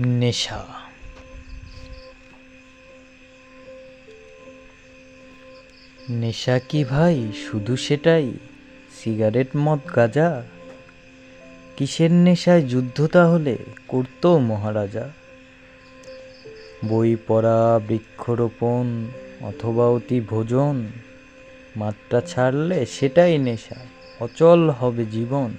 নেশা। নেশা কি ভাই? শুধু সেটাই? সিগারেট, মদ, গাজা? কিসের নেশায় যুদ্ধ তাহলে? করতো মহারাজা। বই পড়া, বৃক্ষরোপণ অথবা অতি ভোজন, মাত্রা ছাড়লে সেটাই নেশা। অচল হবে জীবন।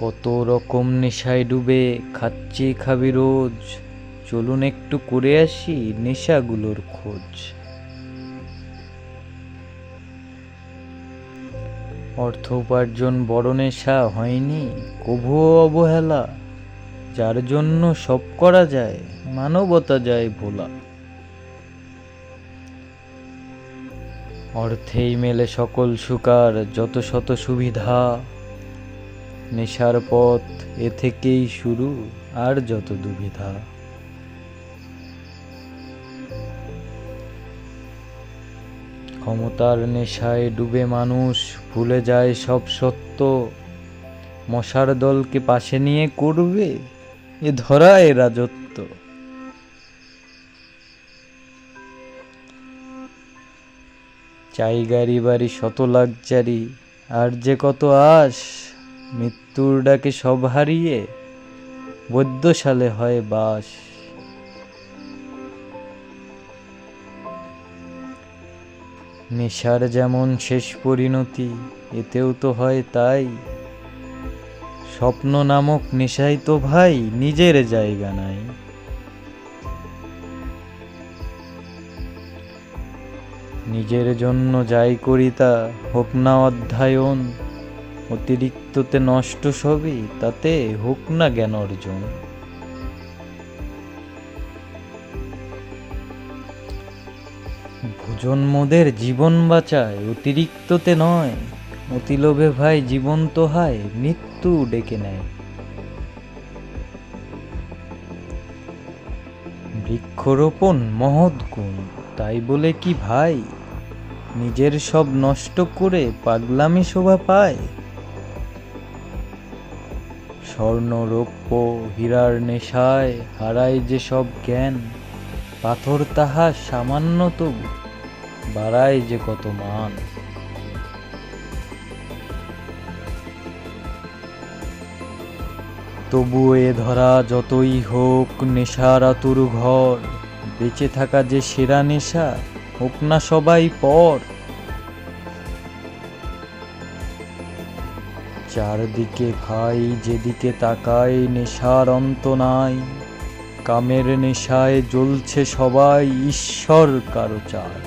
কত রকম নেশায় ডুবে খাচ্ছি খাবি রোজ। চলুন একটু করে আসি নেশাগুলোর খোঁজ। অর্থ উপার্জন বড় নেশা হয়নি কভুও অবহেলা। যার জন্য সব করা যায়, মানবতা যায় ভোলা। অর্থেই মেলে সকল সুকার, যত শত সুবিধা। নেশার পথ এ থেকেই শুরু আর যত দুবিধা ক্ষমতার নেশায় ডুবে মানুষ, ভুলে যায় সব সত্য। মশার দলকে পাশে নিয়ে করবে এ ধরায় রাজত্ব। চাই গাড়ি বাড়ি শত লাকজারি আর যে কত আশ মৃত্যুর ডাকে সব হারিয়ে বৈদ্যশালে হয় বাস। নেশার যেমন শেষ পরিণতি, এতেও তো হয় তাই। স্বপ্ন নামক নেশাই তো ভাই, নিজের জায়গা নাই। নিজের জন্য যাই করি তা, হোক না অধ্যায়ন অতিরিক্ততে নষ্ট সবই, তাতে হোক না জ্ঞান অর্জন। ভোজন মোদের জীবন বাঁচায়, অতিরিক্ততে নয়। অতি লোভে ভাই জীবন তো হয়, মৃত্যু ডেকে নেয়। বৃক্ষরোপণ মহৎ গুণ, তাই বলে কি ভাই? নিজের সব নষ্ট করে পাগলামি শোভা পায়? স্বর্ণ রৌপ্য হীরার নেশায় হারায় যে সব জ্ঞান, পাথর তাহা সামান্য তবু বাড়ায় যে কত মান। তবু এ ধরা যতই হোক নেশার আতুর ঘর, বেঁচে থাকা যে সেরা নেশা, হোক না সবাই পর। চারদিকে ভাই যেদিকে তাকাই নেশার অন্ত নাই। কামের নেশায় জ্বলছে সবাই, ঈশ্বর কারও চায়।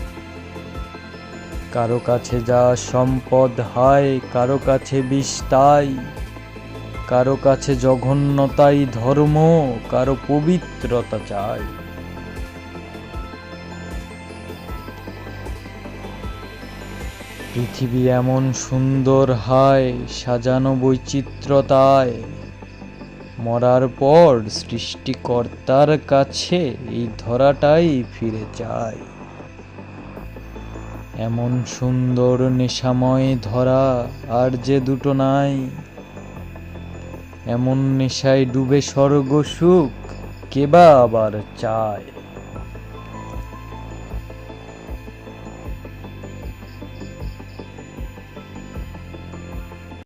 কারও কাছে যা সম্পদ হায়, কারও কাছে বিষ তাই। কারও কাছে জঘন্যতাই ধর্ম, কারও পবিত্রতা চাই। পৃথিবী এমন সুন্দর হায়, সাজানো বৈচিত্র্যতায় মরার পর সৃষ্টিকর্তার কাছে এই ধরাটাই ফিরে যায় এমন সুন্দর নেশাময় ধরা আর যে দুটো নাই। এমন নেশায় ডুবে স্বর্গ সুখ কেবা আবার চায়?